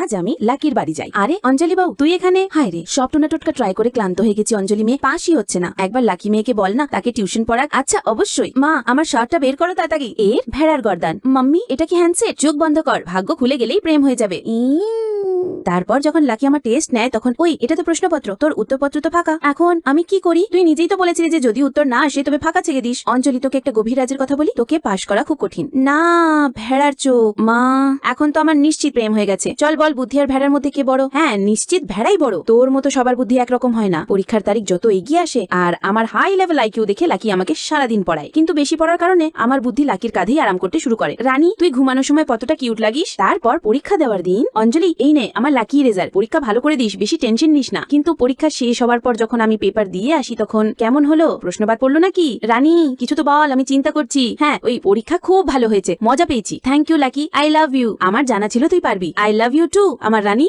আজ আমি লাকির বাড়ি যাই। আরে অঞ্জলি বাবু তুই এখানে? হায় রে সব টোনা টোটকা ট্রাই করে ক্লান্ত হয়ে গেছি, অঞ্জলি মেয়ে। পাশই হচ্ছে না। একবার লাকি মেয়েকে বল না, তাকে টিউশন পড়াক। আচ্ছা অবশ্যই। মা, আমার শার্টটা বের করো তাড়াতাড়ি। এর ভেড়ার গর্দান। মাম্মি, এটা কি হ্যান্ডসেট চোখ বন্ধ কর। ভাগ্য খুলে গেলেই প্রেম হয়ে যাবে। ইম। তারপর যখন লাকি আমার টেস্ট নেয়, তখন, ওই, এটা তো প্রশ্নপত্র, তোর উত্তরপত্র তো ফাঁকা। এখন, আমি কি করি? তুই নিজেই তো বলেছিলি যে যদি উত্তর না আসে, তবে ফাঁকা ছেড়ে দিস। অঞ্জলি, তোকে একটা গভীর রাজের কথা বলি? তোকে পাশ করা খুব কঠিন। না, ভেড়ার চোখ, মা। এখন তো আমার নিশ্চিত প্রেম হয়ে গেছে। চল বল, বুদ্ধি আর ভেড়ার মধ্যে কে বড়? হ্যাঁ নিশ্চিত ভেড়াই বড়। তোর মতো সবার বুদ্ধি একরকম হয় না। পরীক্ষার তারিখ যত এগিয়ে আসে, আর আমার হাই লেভেল আইকিউ দেখে লাকি আমাকে সারাদিন পড়ায়। কিন্তু বেশি পড়ার কারণে আমার বুদ্ধি লাকির কাঁধেই আরাম করতে শুরু করে। রানী, তুই ঘুমানোর সময় কতটা কিউট লাগিস? তারপর পরীক্ষা দেওয়ার দিন, অঞ্জলি, এই নে আমার লাকি রেজাল্ট পরীক্ষা ভালো করে দিস, বেশি টেনশন নিস না। কিন্তু পরীক্ষা শেষ হওয়ার পর যখন আমি পেপার দিয়ে আসি, তখন কেমন হলো? প্রশ্নবাদ পড়ল নাকি? রানী, কিছু তো বল, আমি চিন্তা করছি। হ্যাঁ ওই পরীক্ষা খুব ভালো হয়েছে, মজা পেয়েছি। Thank you Lucky I love you আমার জানা ছিল তুই পারবি। আই লাভ ইউ টু আমার রানী।